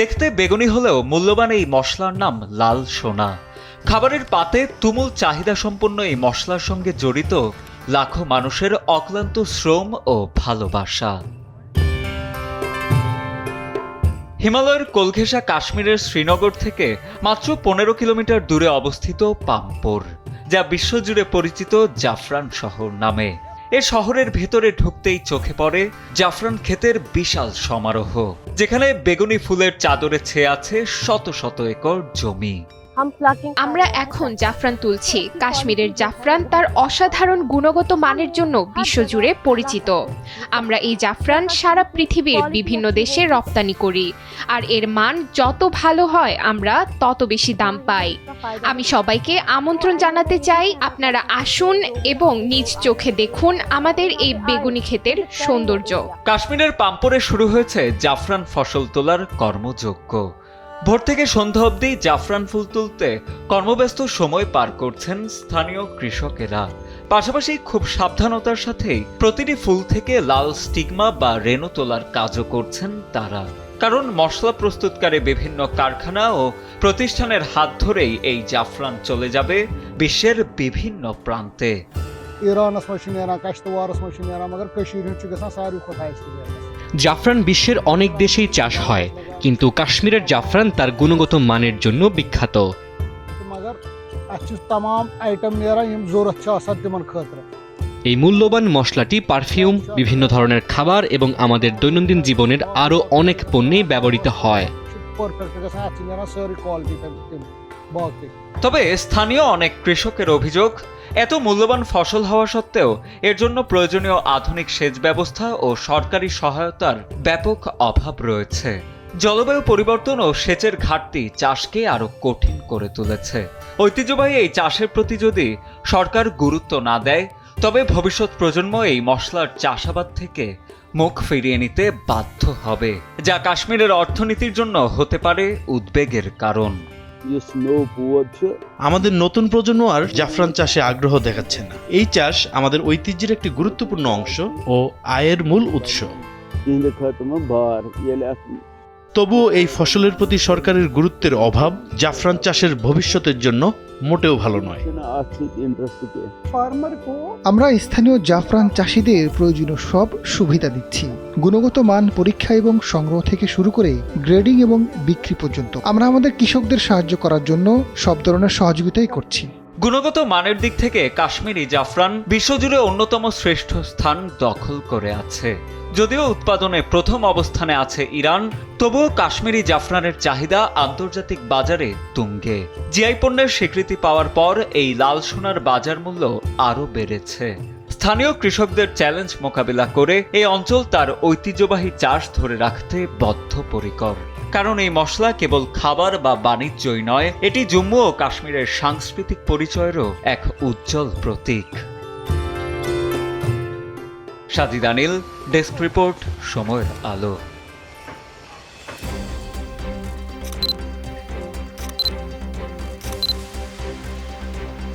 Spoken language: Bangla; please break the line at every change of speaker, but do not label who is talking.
দেখতে বেগুনি হলেও মূল্যবান এই মশলার নাম লাল সোনা। খাবারের পাতে তুমুল চাহিদা সম্পন্ন এই মশলার সঙ্গে জড়িত লাখো মানুষের অক্লান্ত শ্রম ও ভালোবাসা। হিমালয়ের কোলঘেঁষা কাশ্মীরের শ্রীনগর থেকে মাত্র পনেরো কিলোমিটার দূরে অবস্থিত পাম্পোর, যা বিশ্বজুড়ে পরিচিত জাফরান শহর নামে। এ শহরের ভেতরে ঢুকতেই চোখে পড়ে জাফরান ক্ষেতের বিশাল সমারোহ, যেখানে বেগুনি ফুলের চাদরে ছেয়ে আছে শত শত একর জমি।
আমরা এখন জাফরান তুলছি। কাশ্মীরের জাফরান তার অসাধারণ গুণগত মানের জন্য বিশ্বজুড়ে পরিচিত। আমরা এই জাফরান সারা পৃথিবীর বিভিন্ন দেশে রপ্তানি করি। আর এর মান যত ভালো হয় আমরা তত বেশি দাম পাই। আমি সবাইকে আমন্ত্রণ জানাতে চাই আপনারা আসুন এবং নিজ চোখে দেখুন আমাদের এই বেগুনি ক্ষেতের সৌন্দর্য।
কাশ্মীরের পাম্পরে শুরু হয়েছে জাফরান ফসল তোলার কর্মযজ্ঞ। ভোর থেকে সন্ধ্যা অবধি জাফরান ফুল তুলতে কর্মব্যস্ত সময় পার করছেন স্থানীয় কৃষকেরা। পাশাপাশি খুব সাবধানতার সাথেই প্রতিটি ফুল থেকে লাল স্টিগমা বা রেণু তোলার কাজও করছেন তারা। কারণ মশলা প্রস্তুতকারী বিভিন্ন কারখানা ও প্রতিষ্ঠানের হাত ধরেই এই জাফরান চলে যাবে বিশ্বের বিভিন্ন প্রান্তে।
ایرانس منٛز چھُ نیران کشتوارس منٛز چھُ نیران مگر کٔشیٖرِ ہُنٛد چھُ گژھان
জাফরান বিশ্বের অনেক দেশেই চাষ হয় কিন্তু কাশ্মীরের জাফরান তার গুণগত মানের জন্য বিখ্যাত। এই মূল্যবান মশলাটি পারফিউম বিভিন্ন ধরনের খাবার এবং আমাদের দৈনন্দিন জীবনের আরও অনেক পণ্যেই ব্যবহৃত হয়।
তবে স্থানীয় অনেক কৃষকের অভিযোগ এত মূল্যবান ফসল হওয়া সত্ত্বেও এর জন্য প্রয়োজনীয় আধুনিক সেচ ব্যবস্থা ও সরকারি সহায়তার ব্যাপক অভাব রয়েছে। জলবায়ু পরিবর্তন ও সেচের ঘাটতি চাষকে আরও কঠিন করে তুলেছে। ঐতিহ্যবাহী এই চাষের প্রতি যদি সরকার গুরুত্ব না দেয়, তবে ভবিষ্যৎ প্রজন্ম এই মশলার চাষাবাদ থেকে মুখ ফিরিয়ে নিতে বাধ্য হবে, যা কাশ্মীরের অর্থনীতির জন্য হতে পারে উদ্বেগের কারণ।
আমাদের নতুন প্রজন্ম আর জাফরান চাষে আগ্রহ দেখাচ্ছে না। এই চাষ আমাদের ঐতিহ্যের একটি গুরুত্বপূর্ণ অংশ ও আয়ের মূল উৎস। তবুও এই ফসলের প্রতি সরকারের গুরুত্বের অভাব, জাফরান চাষের ভবিষ্যতের জন্য মোটেও ভালো নয়।
আমরা স্থানীয় জাফরান চাষিদের প্রয়োজনীয় সব সুবিধা দিচ্ছি। গুণগত মান পরীক্ষা এবং সংগ্রহ থেকে শুরু করে গ্রেডিং এবং বিক্রি পর্যন্ত। আমরা আমাদের কৃষকদের সাহায্য করার জন্য সব ধরনের সহযোগিতাই করছি।
গুণগত মানের দিক থেকে কাশ্মীরি জাফরান বিশ্বজুড়ে অন্যতম শ্রেষ্ঠ স্থান দখল করে আছে। যদিও উৎপাদনে প্রথম অবস্থানে আছে ইরান, তবুও কাশ্মীরি জাফরানের চাহিদা আন্তর্জাতিক বাজারে তুঙ্গে। জিআই পণ্যের স্বীকৃতি পাওয়ার পর এই লাল সোনার বাজার মূল্য আরও বেড়েছে। স্থানীয় কৃষকদের চ্যালেঞ্জ মোকাবিলা করে এই অঞ্চল তার ঐতিহ্যবাহী চাষ ধরে রাখতে বদ্ধপরিকর। কারণ এই মশলা কেবল খাবার বা বাণিজ্যই নয়, এটি জম্মু ও কাশ্মীরের সাংস্কৃতিক পরিচয়েরও এক উজ্জ্বল প্রতীক। সাজিদ আনিল ডেস্ক রিপোর্ট, সময়ের আলো।